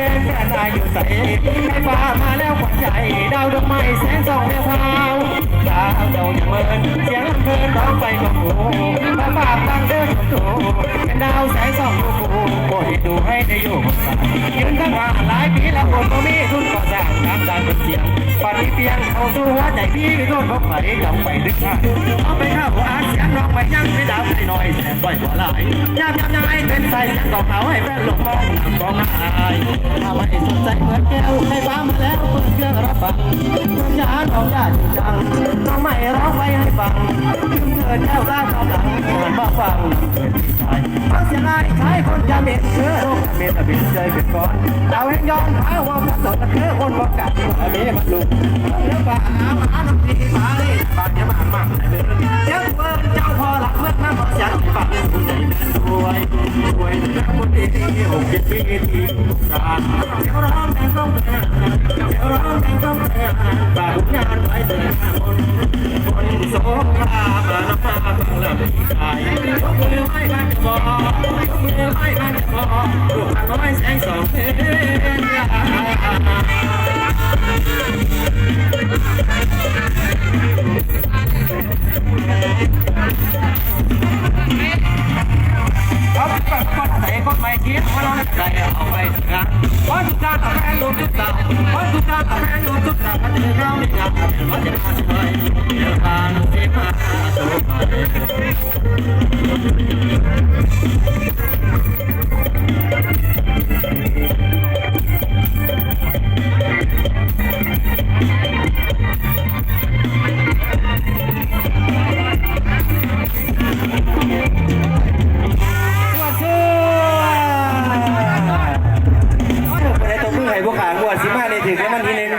ดินกระจายอยู่ใส่ให้ฟ้ามาแล้วขวัญใจ ดาวดวงไม้แสงส่องแนวเท้าดาวเจ้าอย่าเมินเสียงเพลินร้องไปก็โผมาฝากตั้งเดินชมโถเป็นดาวแสงส่องลูกกูโปรดดูให้ได้อยู่บสายยืนข้างว่าหลายปีแล้วผมก็มีทุนก่อสร้างน้ำตาเป็นเสียงฝันเพียงเข้าสู่หัวใจพี่โดนพบไปกลับไปดึกข้าเอาไปข้าวอาเสียง ร้องไปยังไม่ดาวไปหน่อยแต่ปล่อยหัวไหลยามยามยังไงเป็นใส่ยังดอกเขาให้แฟนหลงมองกองอายถ้าไม่สนใจเหมือนแก้วให้ฟ้ามาแล้วเปิดเครื่องรับฟังคุณยาน้องยาจริงจังน้องไม่ร้องไว้ให้ฟังลืมเธอแก้วตาตามหลังเหมือนมาฟังฟังเสียงไอ้ใช้คนจะเม็ดเชื้อโรคเม็ดอบินใจเป็นก้อนดาวแห่งย้อนพาว่าพัสดเชื้อคนบอกกัดอันนี้มันลุกเนื้อป่าหาหมาน้ำตีมาเลย ยช่วยรวยเรื่องคนดีหกเจ็ดปีที่สามเจ้าร้องแต่ต้องแตือนเจ้าร้องแต่ต้องแตือนบาดงานไว้เตือนคนคนโสภา คนใส่ก็ไม่คิดว่าเราใจเอาไปงานวันทุกการทำแม่ลูกทุกตาวันทุกการทำแม่ลูกทุกตาวมันจะเราไม่งานมันจะมาช่วยเดี๋ยวพาน้องเสียมา ไปได้ตัวมือให้พวกขางบวชสิมาในถึงแล้วมันทีหนึ่งเด้อ